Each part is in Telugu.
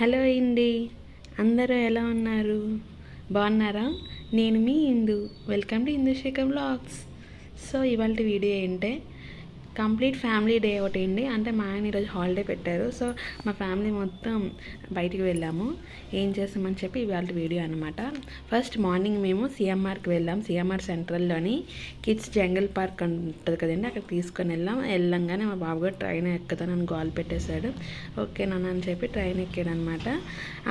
హలో ఇండి అందరూ ఎలా ఉన్నారు? బాగున్నారా? నేను మీ Indu. Welcome to Indu Shekhar blogs. So ఇవాళ వీడియో ఏంటంటే కంప్లీట్ ఫ్యామిలీ డే ఒకటి అండి. అంటే మా ఆయన ఈరోజు హాలిడే పెట్టారు. సో మా ఫ్యామిలీ మొత్తం బయటికి వెళ్ళాము. ఏం చేస్తామని చెప్పి ఇవాళ వీడియో అనమాట ఫస్ట్ మార్నింగ్ మేము సిఎంఆర్కి వెళ్ళాం. సిఎంఆర్ సెంట్రల్లోని కిడ్స్ జంగల్ పార్క్ ఉంటుంది కదండి. అక్కడ తీసుకొని వెళ్ళాం. వెళ్ళంగానే మా బాబు కూడా ట్రైన్ ఎక్కుతానని గోల్ పెట్టేశాడు. ఓకే నాన్న అని చెప్పి ట్రైన్ ఎక్కాడు అనమాట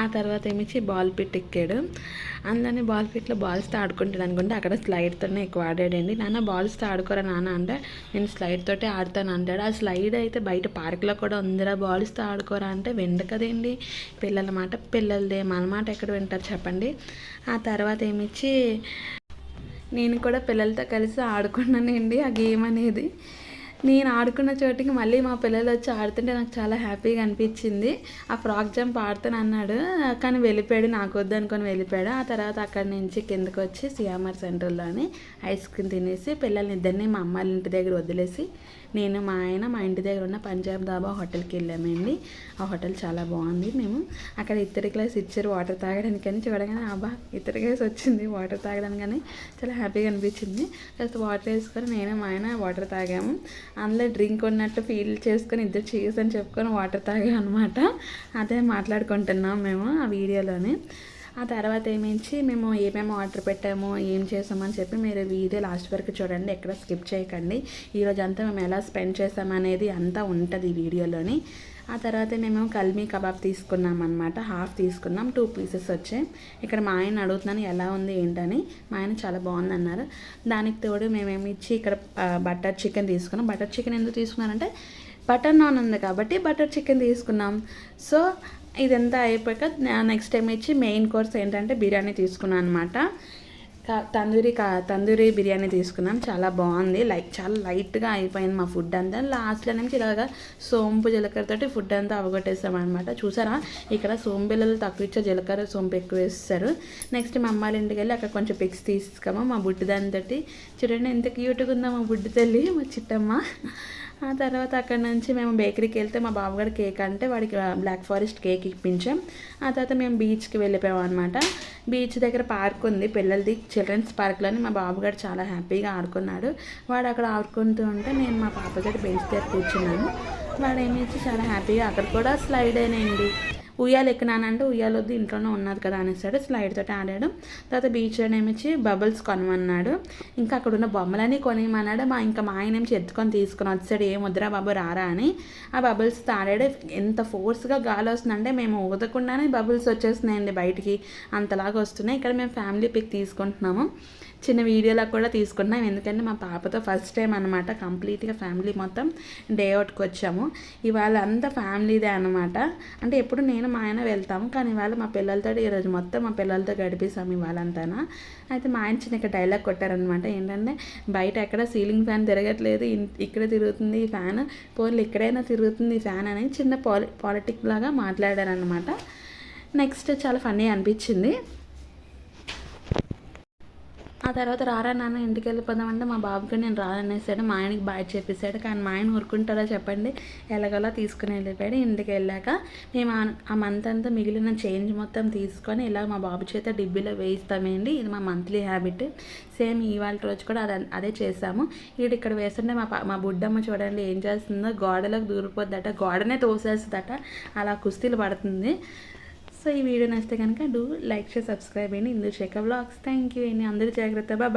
ఆ తర్వాత ఏమిచ్చి బాల్ పిట్ ఎక్కాడు. అందులోనే బాల్ పిట్లో బాల్స్తో ఆడుకుంటాడు అనుకుంటే అక్కడ స్లైడ్తోనే ఎక్కువ ఆడాడండి. నాన్న బాల్స్తో ఆడుకోరా నాన్న అంటే నేను స్లైడ్ తోటే ఆడతాను అంటాడు. ఆ స్లైడ్ అయితే బయట పార్క్లో కూడా ఉందిరా బాల్స్తో ఆడుకోరా అంటే వెండ కదండి పిల్లల మాట పిల్లలదే. మన మాట ఎక్కడ వింటారు చెప్పండి. ఆ తర్వాత ఏమిచ్చి నేను కూడా పిల్లలతో కలిసి ఆడుకున్నానండి ఆ గేమ్ అనేది. నేను ఆడుకున్న చోటికి మళ్ళీ మా పిల్లలు వచ్చి ఆడుతుంటే నాకు చాలా హ్యాపీగా అనిపించింది. ఆ ఫ్రాక్ జంప్ ఆడుతాను అన్నాడు. కానీ వెళ్ళిపోయాడు నాకు వద్దు అనుకొని వెళ్ళిపోయాడు. ఆ తర్వాత అక్కడి నుంచి కిందకు వచ్చి సిఆర్ఆర్ సెంటర్లోని ఐస్ క్రీమ్ తినేసి పిల్లల్ని ఇద్దరిని మా అమ్మాయిల ఇంటి దగ్గర వదిలేసి నేను మా ఆయన మా ఇంటి దగ్గర ఉన్న పంజాబ్ దాబా హోటల్కి వెళ్ళామండి. ఆ హోటల్ చాలా బాగుంది. మేము అక్కడ ఇతరి గ్లాస్ ఇచ్చారు వాటర్ తాగడానికి కానీ చూడగానే అబ్బా ఇతరి గ్లాస్ వచ్చింది వాటర్ తాగడానికి కానీ చాలా హ్యాపీగా అనిపించింది. కాస్త వాటర్ వేసుకొని నేను మా ఆయన వాటర్ తాగాము. అందులో డ్రింక్ ఉన్నట్టు ఫీల్ చేసుకొని ఇద్దరు చీజ్ అని చెప్పుకొని వాటర్ తాగా అనమాట అదే మాట్లాడుకుంటున్నాం మేము ఆ వీడియోలోనే. ఆ తర్వాత ఏమించి మేము ఏమేమి ఆర్డర్ పెట్టామో? ఏం చేసామని చెప్పి మీరు వీడియో లాస్ట్ వరకు చూడండి. ఎక్కడ స్కిప్ చేయకండి. ఈరోజు అంతా మేము ఎలా స్పెండ్ చేసామనేది అంతా ఉంటుంది ఈ వీడియోలోని. ఆ తర్వాత మేము కల్మీ కబాబ్ తీసుకున్నాం అనమాట హాఫ్ తీసుకున్నాం. టూ పీసెస్ వచ్చాయి. ఇక్కడ మా ఆయన అడుగుతున్నాను ఎలా ఉంది? ఏంటని? మా ఆయన చాలా బాగుంది అన్నారు. దానికి తోడు మేమేమి ఇచ్చి ఇక్కడ బటర్ చికెన్ తీసుకున్నాం. బటర్ చికెన్ ఎందుకు తీసుకున్నారంటే బటర్ నాన్ ఉంది కాబట్టి బటర్ చికెన్ తీసుకున్నాం. సో ఇదంతా అయిపోయాక నెక్స్ట్ టైం ఇచ్చి మెయిన్ కోర్స్ ఏంటంటే బిర్యానీ తీసుకున్నాను అనమాట తందూరి కా తందూరి బిర్యానీ తీసుకున్నాం. చాలా బాగుంది. లైక్ చాలా లైట్గా అయిపోయింది మా ఫుడ్ అంతా. లాస్ట్లో నుంచి ఇలాగా సోంపు జీలకర్రతోటి ఫుడ్ అంతా అవగొట్టేస్తామన్నమాట చూసారా? ఇక్కడ సోంపు పిల్లలు తక్కువ ఇచ్చే జీలకర్ర సోంపు ఎక్కువ వేస్తారు. నెక్స్ట్ మా అమ్మాయిల ఇంటికి వెళ్ళి అక్కడ కొంచెం పిక్స్ తీసుకోమా మా బుడ్డి దానితోటి చూడండి ఎంత క్యూట్గా ఉందో మా బుడ్డి తల్లి మా చిట్టమ్మ. ఆ తర్వాత అక్కడ నుంచి మేము బేకరీకి వెళ్తే మా బాబుగారు కేక్ అంటే వాడికి బ్లాక్ ఫారెస్ట్ కేక్ ఇప్పించాం. ఆ తర్వాత మేము బీచ్కి వెళ్ళిపోయాం అనమాట బీచ్ దగ్గర పార్క్ ఉంది. పిల్లలది చిల్డ్రన్స్ పార్క్లోని మా బాబుగారు చాలా హ్యాపీగా ఆడుకున్నాడు. వాడు అక్కడ ఆడుకుంటూ ఉంటే నేను మా పాపగారి బెంచ్ దగ్గర కూర్చున్నాను. వాడు ఏమి చాలా హ్యాపీగా అక్కడ కూడా స్లైడ్ అయినాయండి ఉయ్యాలు ఎక్కినానంటే ఉయ్యాలొద్దు ఇంట్లోనే ఉన్నది కదా అనేసాడు. స్లైడ్ తోటి ఆడాడు. తర్వాత బీచ్ ఏమిచ్చి బబుల్స్ కొనమన్నాడు. ఇంకా అక్కడ ఉన్న బొమ్మలన్నీ కొనిమన్నాడు మా ఇంకా మా ఆయన ఏమిచ్చి ఎత్తుకొని తీసుకుని వచ్చాడు. ఏ ముద్ర బాబు రారా అని. ఆ బబుల్స్ తాడాడు ఎంత ఫోర్స్గా గాలి వస్తుందంటే మేము ఊదకుండానే బబుల్స్ వచ్చేస్తున్నాయండి బయటికి. అంతలాగా వస్తున్నాయి. ఇక్కడ మేము ఫ్యామిలీ పిక్ తీసుకుంటున్నాము. చిన్న వీడియోలా కూడా తీసుకున్నాం. ఎందుకంటే మా పాపతో ఫస్ట్ టైం అనమాట కంప్లీట్గా ఫ్యామిలీ మొత్తం డే అవుట్కి వచ్చాము. ఇవాళ అంతా ఫ్యామిలీదే అనమాట అంటే ఎప్పుడు నేను మా ఆయన వెళ్తాము కానీ ఇవాళ మా పిల్లలతో ఈరోజు మొత్తం మా పిల్లలతో గడిపేసాము ఇవాళంతానా. అయితే మా ఆయన చిన్న డైలాగ్ కొట్టారనమాట ఏంటంటే బయట ఎక్కడ సీలింగ్ ఫ్యాన్ తిరగట్లేదు. ఇక్కడ తిరుగుతుంది ఈ ఫ్యాన్ పోన్లు ఇక్కడైనా తిరుగుతుంది ఈ ఫ్యాన్ అని చిన్న పాలి పాలిటిక్ లాగా మాట్లాడారనమాట నెక్స్ట్ చాలా ఫన్నీ అనిపించింది. ఆ తర్వాత రారా నాన్న ఇంటికి వెళ్ళిపోదామంటే మా బాబుకి నేను రాననేసాడు మా ఆయనకి బాయ్ చెప్పేశాడు కానీ మా ఆయన ఊరుకుంటారా చెప్పండి. ఎలాగోలా తీసుకుని వెళ్ళిపోయాడు. ఇంటికి వెళ్ళాక మేము ఆ మంత్ అంతా మిగిలిన చేంజ్ మొత్తం తీసుకొని ఇలా మా బాబు చేత డిబ్బీలో వేయిస్తామండి. ఇది మా మంత్లీ హ్యాబిట్ సేమ్ ఇవాళ రోజు కూడా అదే అదే చేసాము వీడు ఇక్కడ వేస్తుంటే మా మా బుడ్డమ్మ చూడండి ఏం చేస్తుందో గోడలకు దూరిపోద్దట గోడనే తోసేస్తుందట. అలా కుస్తీలు పడుతుంది. సో ఈ వీడియో నచ్చితే కనుక డూ లైక్ చేసి సబ్స్క్రైబ్ అయ్యండి Indu Shekhar blogs thank you అండి. అందరూ జాగ్రత్త. బాయ్